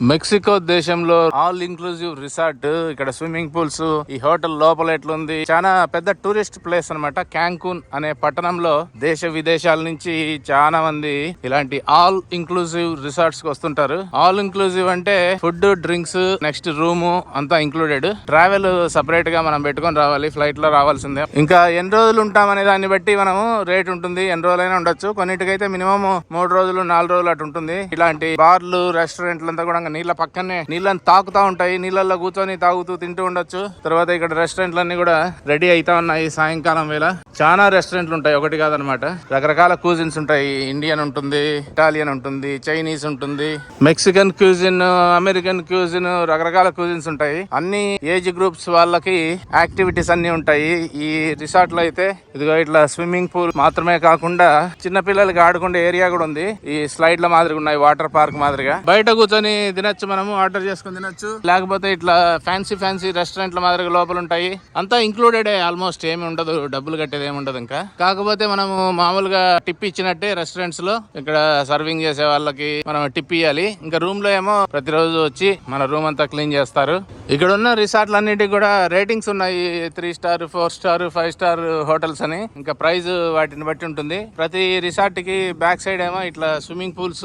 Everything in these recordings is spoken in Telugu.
మెక్సికో దేశంలో ఆల్ ఇంక్లూజివ్ రిసార్ట్ ఇక్కడ స్విమ్మింగ్ పూల్స్ ఈ హోటల్ లోపల ఎట్లుంది? చాలా పెద్ద టూరిస్ట్ ప్లేస్ అన్నమాట. క్యాంకున్ అనే పట్టణంలో దేశ విదేశాల నుంచి చాలా మంది ఇలాంటి ఆల్ ఇంక్లూజివ్ రిసార్ట్స్కి వస్తుంటారు. ఆల్ ఇంక్లూజివ్ అంటే ఫుడ్ డ్రింక్స్ నెక్స్ట్ రూమ్ అంతా ఇంక్లూడెడ్. ట్రావెల్ సపరేట్గా మనం పెట్టుకొని రావాలి ఫ్లైట్లో రావాల్సిందే. ఇంకా ఎన్ని రోజులు ఉంటామనే దాన్ని బట్టి మనము రేట్ ఉంటుంది ఎన్ని రోజులైనా ఉండొచ్చు. కొన్నిటికైతే మినిమం మూడు రోజులు నాలుగు రోజులు అటు ఉంటుంది. ఇలాంటి బార్లు రెస్టారెంట్లు అంతా కూడా నీళ్ళ పక్కనే నీళ్ళని తాకుతా ఉంటాయి. నీళ్ళల్లో కూర్చొని తాగుతూ తింటూ ఉండొచ్చు. తర్వాత ఇక్కడ రెస్టారెంట్లు అన్ని కూడా రెడీ అయితా ఉన్నాయి సాయంకాలం వేళ. చాలా రెస్టారెంట్లు ఉంటాయి. ఒకటి కాదనమాట. రకరకాల క్యూజిన్స్ ఉంటాయి. ఇండియన్ ఉంటుంది ఇటాలియన్ ఉంటుంది చైనీస్ ఉంటుంది మెక్సికన్ క్యూజిన్ అమెరికన్ క్యూజిన్ రకరకాల క్యూజిన్స్ ఉంటాయి. అన్ని ఏజ్ గ్రూప్స్ వాళ్ళకి యాక్టివిటీస్ అన్ని ఉంటాయి. ఈ రిసార్ట్లో అయితే ఇదిగో ఇట్లా స్విమ్మింగ్ పూల్ మాత్రమే కాకుండా చిన్న పిల్లలకి ఆడుకునే ఏరియా కూడా ఉంది. ఈ స్లైడ్ మాదిరిగా ఉన్నాయి వాటర్ పార్క్ మాదిరిగా. బయట కూర్చొని తినొచ్చు మనము ఆర్డర్ చేసుకుని తినచ్చు. లేకపోతే ఇట్లా ఫ్యాన్సీ ఫ్యాన్సీ రెస్టారెంట్ల మాదిరిగా లోపల ఉంటాయి అంతా ఇంక్లూడెడ్ ఆల్మోస్ట్ ఏమి ఉండదు డబ్బులు కట్టేది ఏమి ఉండదు ఇంకా. కాకపోతే మనము మామూలుగా టిప్ ఇచ్చినట్టే రెస్టారెంట్స్లో ఇక్కడ సర్వింగ్ చేసే వాళ్ళకి మనం టిప్ ఇవ్వాలి ఇంకా రూమ్లో ఏమో ప్రతిరోజు వచ్చి మన రూమ్ అంతా క్లీన్ చేస్తారు. ఇక్కడ ఉన్న రిసార్ట్లు అన్నిటికి కూడా రేటింగ్స్ ఉన్నాయి. Three star four star five star hotels అని. ఇంకా ప్రైస్ వాటిని బట్టి ఉంటుంది. ప్రతి రిసార్ట్కి బ్యాక్ సైడ్ ఏమో ఇట్లా స్విమ్మింగ్ పూల్స్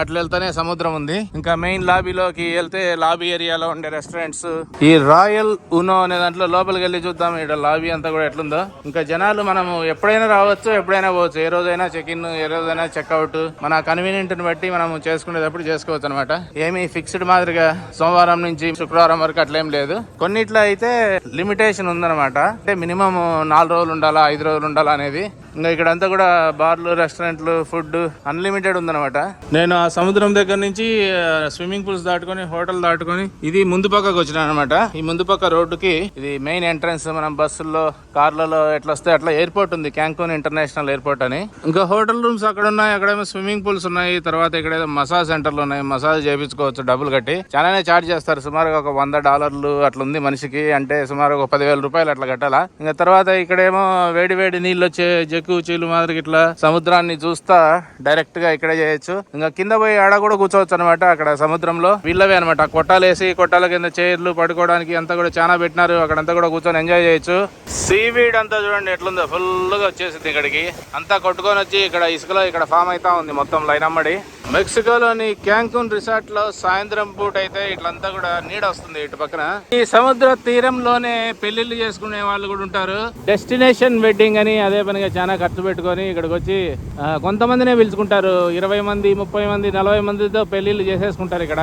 అట్లా వెళ్తానే సముద్రం ఉంది. ఇంకా మెయిన్ లాబీలోకి వెళ్తే లాబీ ఏరియాలో ఉండే రెస్టారెంట్స్. ఈ రాయల్ ఉనో అనే దాంట్లో లోపలికి వెళ్ళి చూద్దాం. ఇక్కడ లాబీ అంతా కూడా ఎట్లుందో. ఇంకా జనాలు మనము ఎప్పుడైనా రావచ్చు ఎప్పుడైనా పోవచ్చు. ఏ రోజైనా చెక్ ఇన్ ఏ రోజైనా చెక్అవుట్ మన కన్వీనియంట్ని బట్టి మనం చేసుకునేటప్పుడు చేసుకోవచ్చు అనమాట ఏమీ ఫిక్స్డ్ మాదిరిగా సోమవారం నుంచి శుక్రవారం వరకు అట్లేం లేదు. కొన్నిట్లో అయితే లిమిటేషన్ ఉందన్నమాట. అంటే మినిమం నాలుగు రోజులు ఉండాలా ఐదు రోజులు ఉండాలా అనేది ఇంకా ఇక్కడంతా కూడా బార్లు రెస్టారెంట్లు ఫుడ్ అన్లిమిటెడ్ ఉందన్నమాట. నేను ఆ సముద్రం దగ్గర నుంచి స్విమ్మింగ్ పూల్స్ దాటుకొని హోటల్ దాటుకొని ఇది ముందు పక్కకు వచ్చిన అనమాట ఈ ముందు పక్క రోడ్డుకి ఇది మెయిన్ ఎంట్రన్స్ మనం బస్సుల్లో కార్లలో ఎట్లా వస్తే అట్లా ఎయిర్పోర్ట్ ఉంది క్యాంకోన్ ఇంటర్నేషనల్ ఎయిర్పోర్ట్ అని. ఇంకా హోటల్ రూమ్స్ అక్కడ ఉన్నాయి అక్కడేమో స్విమ్మింగ్ పూల్స్ ఉన్నాయి తర్వాత ఇక్కడ ఏదో మసాజ్ సెంటర్లు ఉన్నాయి మసాజ్ చేయించుకోవచ్చు డబ్బులు కట్టి. చాలానే చార్జ్ చేస్తారు సుమారుగా ఒక వంద డాలర్లు అట్లా ఉంది మనిషికి అంటే సుమారు ఒక పదివేల రూపాయలు అట్లా కట్టాలా. ఇంకా తర్వాత ఇక్కడేమో వేడి వేడి నీళ్ళు వచ్చే జగ్గు చీలు మాదిరి ఇట్లా సముద్రాన్ని చూస్తా డైరెక్ట్గా ఇక్కడే చేయొచ్చు. ఇంకా కింద పోయి ఆడ కూడా కూర్చోవచ్చు అనమాట అక్కడ సముద్రంలో. వీళ్ళవే అనమాట కొట్టాలు వేసి కొట్టాల కింద చైర్లు పడుకోవడానికి అంతా కూడా చాలా పెట్టినారు. అక్కడంతా కూడా కూర్చొని ఎంజాయ్ చేయొచ్చు. సీవీడ్ అంతా చూడండి ఎట్లుందో ఫుల్గా వచ్చేసింది ఇక్కడికి. అంతా కొట్టుకొని వచ్చి ఇక్కడ ఇసుకలో ఇక్కడ ఫామ్ అయితా ఉంది మొత్తం లైన్ అమ్మడి. మెక్సికోలోని క్యాంకున్ రిసార్ట్లో సాయంత్రం పూట అయితే ఇట్లంతా కూడా నీడ వస్తుంది ఇటు పక్కన. ఈ సముద్ర తీరంలోనే పెళ్ళిళ్ళు చేసుకునే వాళ్ళు కూడా ఉంటారు. డెస్టినేషన్ వెడ్డింగ్ అని అదే పనిగా చాలా ఖర్చు పెట్టుకొని ఇక్కడికి వచ్చి కొంతమందినే పిలుచుకుంటారు. ఇరవై మంది ముప్పై మంది నలభై మందితో పెళ్ళిళ్ళు చేసేసుకుంటారు ఇక్కడ.